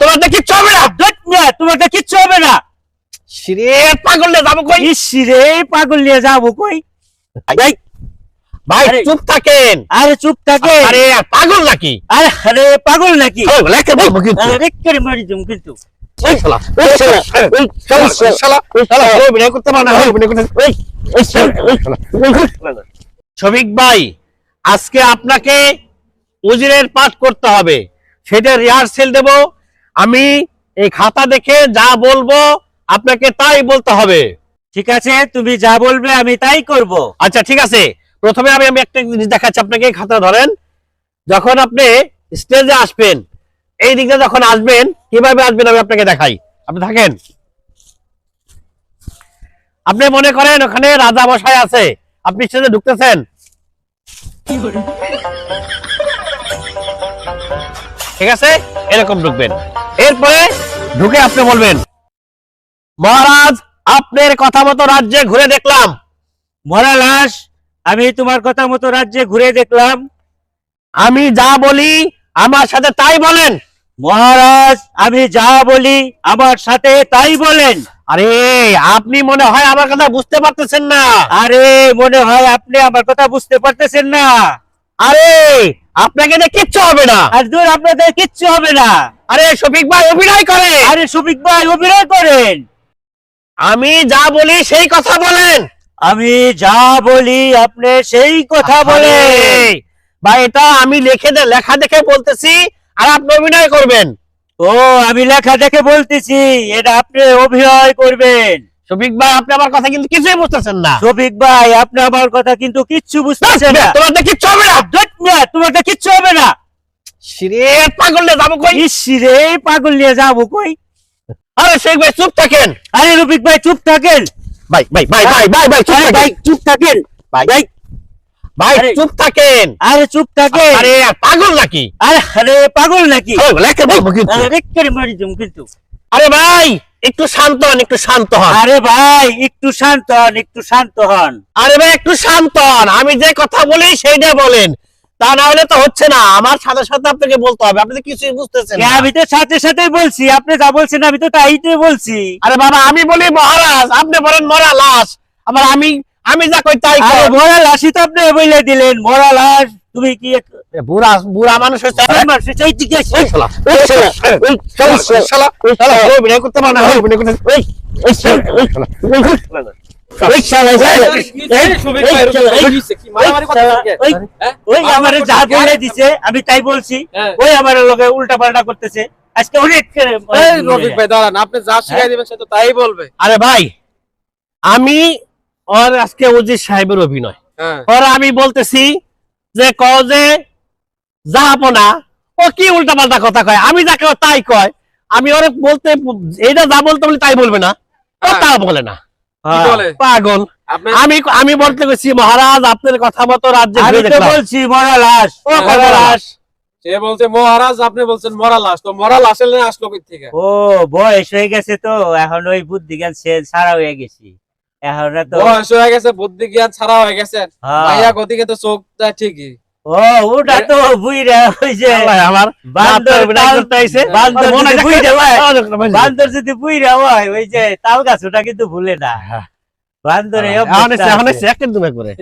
তোমার তো কিচ্ছু হবে না। তোমার তো কিচ্ছু হবে না। সিরে পাগল লে যাব কই? ইস পাগল নিয়ে যাব কই? ভাই চুপ থাকেন। আরে চুপ আরে পাগল নাকি? আরে আরে পাগল নাকি? বলব কিন্তু। আরে মারি দিম কিন্তু। শফিক ভাই আজকে আপনাকে উজিরের পাঠ করতে হবে। সেটা রিহার্সেল দেব। আমি এই খাতা দেখে যা বলব আপনাকে তাই বলতে হবে। ঠিক আছে তুমি যা বলবে আমি তাই করব। আচ্ছা ঠিক আছে। প্রথমে আমি আমি একটা জিনিস দেখাচ্ছি আপনাকে খাতা ধরেন। যখন আপনি স্টেজে আসবেন এই দিকটা যখন আসবেন কীভাবে আসবেন আমি আপনাকে দেখাই। আপনি থাকেন। আপনি মনে করেন ওখানে রাজা বসায় আছে। আপনি স্টেজে ঢুকতেছেন। ঠিক আছে? এরকম ঢুকবেন। এরপরে ঢুকে আপনি বলবেন মহারাজ আপনার কথা মতো রাজ্যে ঘুরে দেখলাম। লাশ আমি তোমার কথা মতো রাজ্যে ঘুরে দেখলাম। আমি যা বলি আমার সাথে তাই বলেন। মহারাজ আমি যা বলি আমার সাথে তাই বলেন। আরে আপনি মনে হয় আমার কথা বুঝতে পারতেছেন না। আরে মনে হয় আপনি আমার কথা বুঝতে পারতেছেন না। আরে আপনাকে দিয়ে কিচ্ছু হবে না। আর দূর আপনাদের কিচ্ছু হবে না। আরে শফিক ভাই অভিনয় করে আরে সুবিক ভাই অভিনয় করেন। আমি যা বলি সেই কথা বলেন। আমি যা বলি আপনি সেই কথা বলেন। আরে, ভাই এটা আমি লিখে দে লেখা দেখে বলতেছি আর আপনি অভিনয় করবেন। ও আমি লেখা দেখে বলতেছি এটা আপনি অভিনয় করবেন। শফিক ভাই আপনি আমার কথা কিন্তু কিছুই বুঝতেছেন না। শফিক ভাই আপনি আমার কথা কিন্তু কিচ্ছু বুঝতেছেন না। তোমার কিচ্ছু হবে না। তোমার কিচ্ছু হবে না। সিরে পাগল লে যাব কই? পাগল নিয়ে যাব কই? আরে শেখ ভাই চুপ থাকেন। আরে রফিক ভাই চুপ থাকেন। ভাই ভাই ভাই ভাই ভাই ভাই চুপ ভাই চুপ থাকেন। ভাই ভাই। ভাই চুপ থাকেন। আরে চুপ থাকেন। আরে পাগল নাকি? আরে আরে পাগল নাকি? আরে কিন্তু। আরে ভাই! একটু শান্ত হন একটু শান্ত হন। আরে ভাই একটু শান্ত হন একটু শান্ত হন। আরে ভাই একটু শান্ত হন। আমি যে কথা বলি সেইটা বলেন। তা না হলে তো হচ্ছে না। আমার সাথে সাথে আপনাকে বলতে হবে। আপনি তো কিছুই বুঝতেছেন না। আমি তো সাথে সাথে বলছি। আপনি যা বলছেন আমি তো তাই তো বলছি। আরে বাবা আমি বলি মহারাজ। আপনি বলেন মরা লাশ আবার আমি আমি যা কই তাই মরা লাশই তো আপনি বলে দিলেন। মরা লাশ তুমি কি এক- বুড়া বুড়া মানুষ হচ্ছে আমার সেই দিকে এসে- শালা, এই শালা, এই শালা, এই শালা, এই শালা, ওই বিনয় করতে পারে ওই বিনয় করতে- ওই, ওই শালা, ওই শালা, ওই শালা, ওই শালা, এই শালা, এই, শফিক এই ভাই, শালা, এই হইছে কি? ওই শালা, করতেছেন কে? ওই হ্যাঁ? ওই মারামারি আমারে যা বলে দিছে আমি তাই বলছি হ্যাঁ। ওই আমার লগে উল্টা পাল্টা করতেছে আজকে অনেক রফিক ভাই দাঁড়ান আপনি যা শিখাই দিবেন সে তো তাই বলবে আরে ভাই আমি ওর আজকে উজির সাহেবের অভিনয় হ্যাঁ ওর আমি বলতেছি যে ক যে যাব না ও কি উল্টা পাল্টা কথা কয়? আমি যাকে তাই কয় আমি ওরে বলতে এইটা যা বলতে বলি তাই বলবে না। ও হ্যাঁ। তা বলে না। পাগল। আমি আমি বলতে গেছি মহারাজ আপনার কথা মতো রাজ্যে বলছি মরা লাশ। ও মরা লাশ। সে বলছে মহারাজ আপনি বলছেন মরা লাশ। তো মরা লাশের আসলো কই থেকে? ও বয়স হয়ে গেছে তো এখন ওই বুদ্ধি জ্ঞান সে সারা হয়ে গেছি। বয়স হয়ে গেছে বুদ্ধি জ্ঞান ছাড়া হয়ে গেছে। হ্যাঁ। গতিকে তো চোখ ঠিকই। ও ওটা তো বুইরা আমার বান্দর করতে। বান্দর যদি হয় বুইরা হয়, বান্দর- বান্দর যদি বুইরা হয় ওই যে তাল গাছ ওটা কিন্তু ভুলে না। বান্দরে এখন এসে- এখন দুমে করে